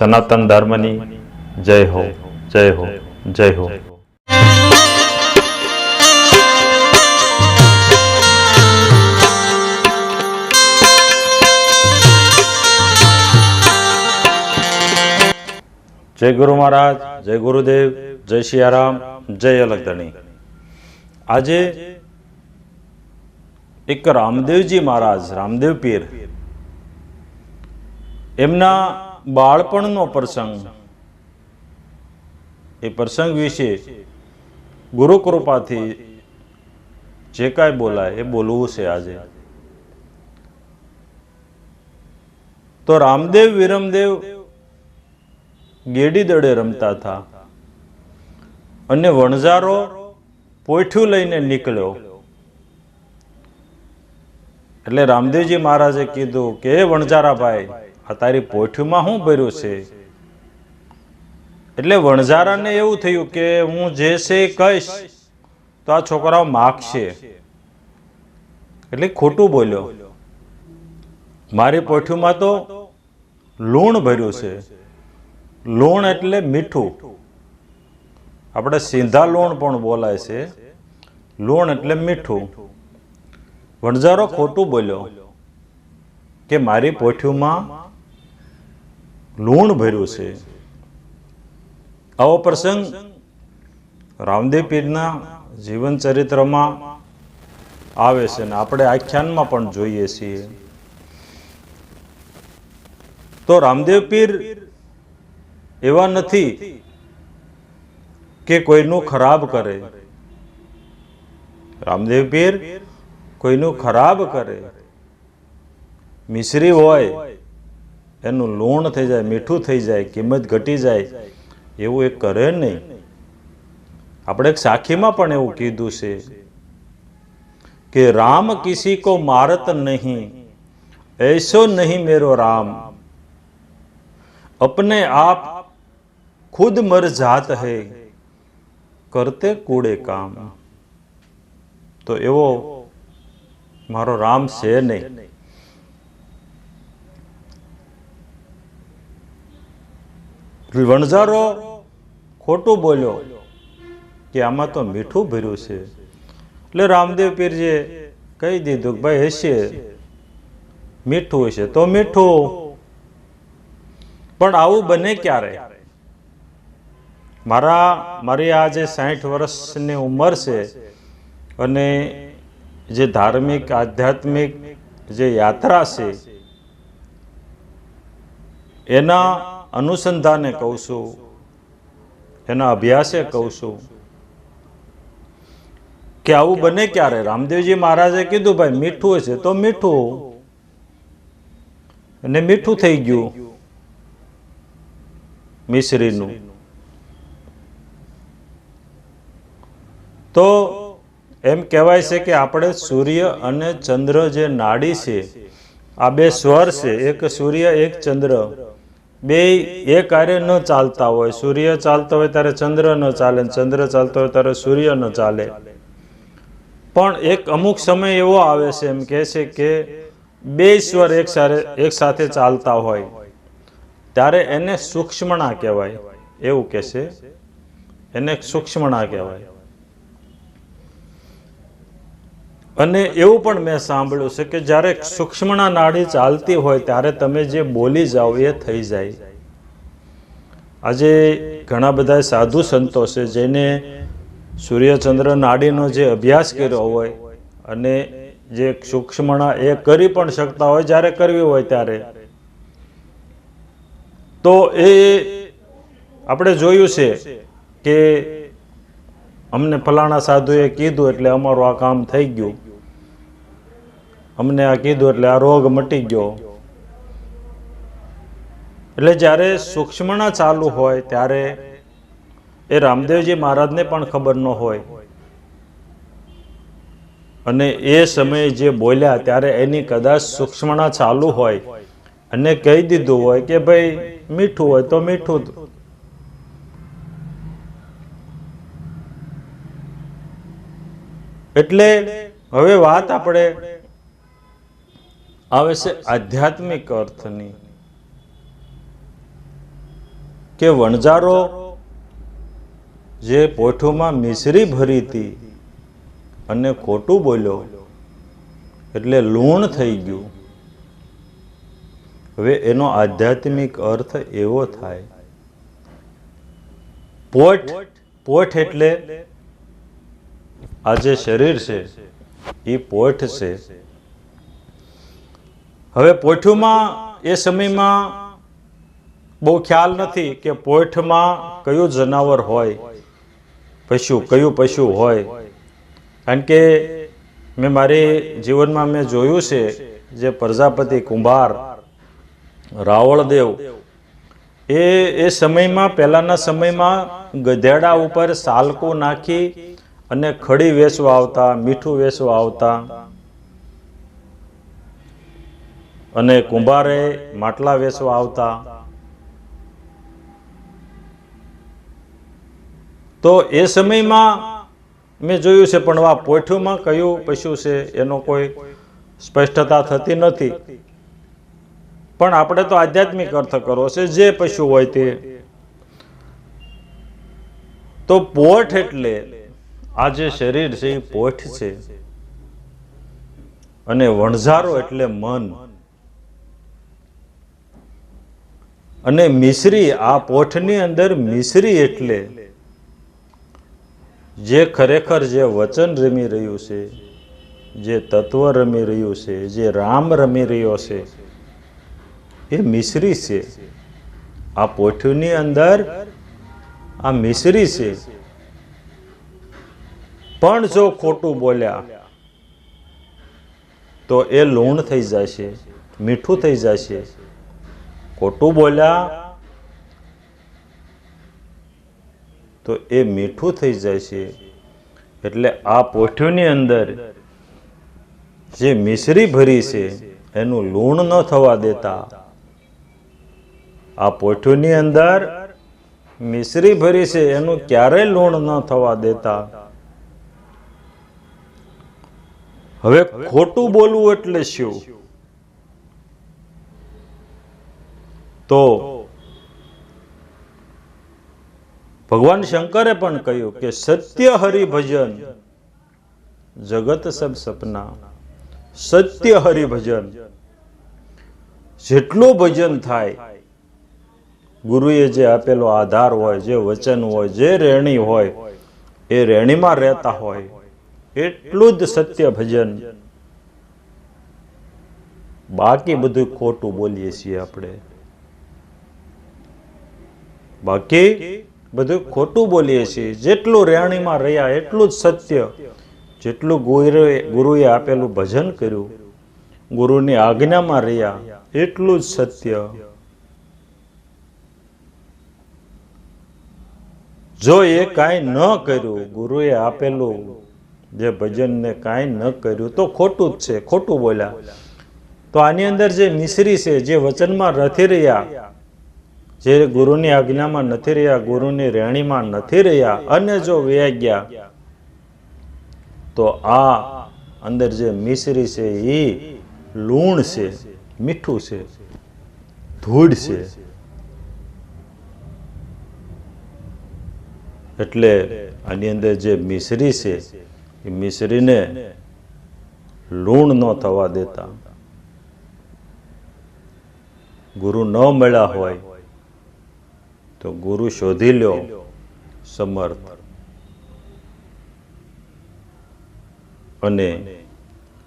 સનાતન ધર્મની જય હો જય હો જય હો જય ગુરુ મહારાજ જય ગુરુદેવ જય સિયારામ જય અલગધણી આજે એક રામદેવજી મહારાજ રામદેવ પીર એમના બાળપણનો પ્રસંગ. એ પ્રસંગ વિશે ગુરુકૃપાથી જે કાંઈ બોલાય એ બોલવું છે આજે. તો રામદેવ વિરમદેવ ગેડી દડે રમતા હતા. અને વણઝારો પોઠ્યું લઈને નીકળ્યો. એટલે રામદેવજી મહારાજે કીધું કે વણઝારા વણઝારાભાઈ આ તારી પોઠ્યુંમાં શું ભર્યું છે? એટલે વણઝારાને એવું થયું કે હું જે છે કહીશ, તો આ છોકરાઓ માગશે. એટલે ખોટું બોલ્યો. મારી પોઠ્યુંમાં તો લૂણ ભર્યું છે. લૂણ એટલે મીઠું. આપણે સીધા લૂણ પણ બોલાય છે. લૂણ એટલે મીઠું. વણઝારો ખોટું બોલ્યો કે મારી પોઠ્યુંમાં લૂણ ભર્યું છે. આવો પ્રસંગ રામદેવ પીરના જીવન ચરિત્રમાં આવે છે ને આપણે આખ્યાનમાં પણ જોઈએ છીએ. તો રામદેવ પીર એવા નથી કે કોઈનું ખરાબ કરે. રામદેવ પીર કોઈનું ખરાબ કરે. મિશ્રી હોય એનું લોણ થઈ જાય, મીઠું થઈ જાય, કિંમત ઘટી જાય, એવું એ કરે નહીં. આપણે એક સાખીમાં પણ એવું કીધું છે કે રામ કિસી કો મારત નહીં, એસો નહીં મેરો રામ. અપને આપ ખુદ મર જાત હૈ, કરતે કૂડે કામ. તો એવો મારો રામ છે નહીં. વણઝારો ખોટું બોલ્યો કે આમાં તો મીઠું ભર્યું છે. એટલે રામદેવ પીરજીએ કહી દીધું કે ભાઈ હશે, મીઠું હશે તો મીઠું. પણ આવું બને ક્યારે? મારા, મારી આ જે સાઠ વર્ષની ઉંમર છે અને જે ધાર્મિક, આધ્યાત્મિક જે યાત્રા છે, એના અનુસંધાને કહું છું, એના અભ્યાસે કહું છું કે આવું બને ક્યારે? રામદેવજી મહારાજે કીધું, ભાઈ, મીઠું હશે તો મીઠું. અને મીઠું થઈ ગયું મિશ્રીનું. તો એમ કહેવાય છે કે આપણે સૂર્ય અને ચંદ્ર જે નાડી છે, આ બે સ્વર છે, એક સૂર્ય, એક ચંદ્ર. બે, એ કાર્ય ન ચાલતા હોય. સૂર્ય ચાલતો હોય ત્યારે ચંદ્ર ન ચાલે ચંદ્ર ચાલતો હોય ત્યારે સૂર્ય ન ચાલે. પણ એક અમુક સમય એવો આવે છે એમ કહે છે કે બે સ્વર એક સાથે એક સાથે ચાલતા હોય. ત્યારે એને સૂક્ષ્મણા કહેવાય. એવું કે છે. એને સૂક્ષ્મણા કહેવાય. અને એવું પણ મેં સાંભળ્યું છે કે જ્યારે સૂક્ષ્મના નાડી ચાલતી હોય ત્યારે તમે જે બોલી જાઓ એ થઈ જાય. આજે ઘણા બધા સાધુ સંતો છે જેને સૂર્યચંદ્ર નાડીનો જે અભ્યાસ કર્યો હોય અને જે સૂક્ષ્મણા એ કરી પણ શકતા હોય જ્યારે કરવી હોય ત્યારે. તો એ આપણે જોયું છે કે અમને ફલાણા સાધુએ કીધું એટલે અમારું આ કામ થઈ ગયું. અમને આ કીધું એટલે આ રોગ મટી ગયો. એટલે જ્યારે સૂક્ષ્મણા ચાલુ હોય ત્યારે એ રામદેવજી મહારાજને પણ ખબર ન હોય. અને એ સમયે જે બોલ્યા ત્યારે એની કદાચ સૂક્ષ્મણા ચાલુ હોય અને કહી દીધું હોય કે ભાઈ મીઠું હોય તો મીઠું એટલે હવે વાત આપણે આવે છે આધ્યાત્મિક અર્થની કે વણજારો જે પોઠુમાં મિશ્રી ભરી હતી અને ખોટું બોલ્યો એટલે લૂણ થઈ ગયું. હવે એનો આધ્યાત્મિક અર્થ એવો થાય. પોઠ પોઠ એટલે આ જે શરીર છે એ પોઠ છે. હવે પોઠુમાં એ સમયમાં બહુ ખ્યાલ નથી કે પોઠમાં કયું જનાવર હોય, પશુ, કયું પશુ હોય. કારણ કે મેં મારી જીવનમાં મેં જોયું છે જે પ્રજાપતિ કુંભાર, રાવળદેવ, એ એ સમયમાં, પહેલાંના સમયમાં ગધેડા ઉપર સાલકું નાખી અને ખડી વેચવા આવતા, મીઠું વેચવા આવતા. અને કુંભારે માટલા વેચવા આવતા. તો એ સમયમાં મેં જોયું છે, પણ આ પોઠ્યુંમાં કયું પશુ છે, એનો કોઈ સ્પષ્ટતા થતી નથી. પણ આપણે તો આધ્યાત્મિક અર્થ કરવો છે, જે પશુ હોય તે. તો પોઠ એટલે આ જે શરીર છે એ પોઠ છે અને વણઝારો એટલે મન. અને મિશ્રી, આ પોઠની અંદર મિશ્રી એટલે જે ખરેખર જે વચન રમી રહ્યું છે, જે તત્વ રમી રહ્યું છે, જે રામ રમી રહ્યો છે, એ મિશ્રી છે. આ પોઠની અંદર આ મિશ્રી છે. પણ જો ખોટું બોલ્યા, તો એ લૂણ થઈ જશે, મીઠું થઈ જશે. ખોટું બોલ્યા, તો એ મીઠું થઈ છે એટલે આ પોઠ્યુંની અંદર જે મિશ્રી ભરી છે, એનું લૂણ ન થવા દેતા. આ પોઠ્યુંની અંદર મિશ્રી ભરી છે, એનું ક્યારેય લૂણ ન થવા દેતા. હવે ખોટું બોલવું એટલે શું? તો ભગવાન શંકરે પણ કહ્યું કે સત્ય હરિભજન જગત સબ સપના. સત્ય હરિભજન જેટલું ભજન થાય, ગુરુએ જે આપેલો આધાર હોય, જે વચન હોય, જે રેણી હોય, એ રેણીમાં રહેતા હોય. એટલું જ સત્ય ભજન. બાકી બધું ખોટું બોલીએ છીએ આપણે. બાકી બધું ખોટું બોલીએ છીએ. જેટલું રેણીમાં રહ્યા એટલું જ સત્ય. જેટલું ગુરુએ ગુરુએ આપેલું ભજન કર્યું, ગુરુની આજ્ઞામાં રહ્યા, એટલું જ સત્ય. જો એ કાંઈ ન કર્યું, ગુરુએ આપેલું જે ભજનને કાંઈ ન કર્યું, તો ખોટું જ છે, ખોટું બોલ્યા. તો આની અંદર જે મિશ્રી છે, જે વચનમાં નથી રહ્યા, જે ગુરુની આજ્ઞામાં નથી રહ્યા, ગુરુની રેણીમાં નથી રહ્યા, અને જો વ્યા તો આ અંદર જે મિશ્રી છે એ લૂણ છે, મીઠું છે, ધૂળ છે. એટલે આની અંદર જે મિશ્રી છે એ મિશ્રીને લૂણ ન થવા દેતા. ગુરુ ન મળ્યા હોય તો ગુરુ શોધી લ્યો સમર્થ. અને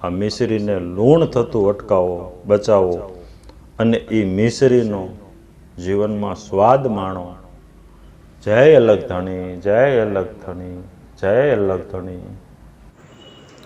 આ મિશ્રીને લૂણ થતું અટકાવો, બચાવો અને એ મિશ્રીનો જીવનમાં સ્વાદ માણો. જય અલગ ધણી, જય અલગ ધણી, જય અલગ ધણી.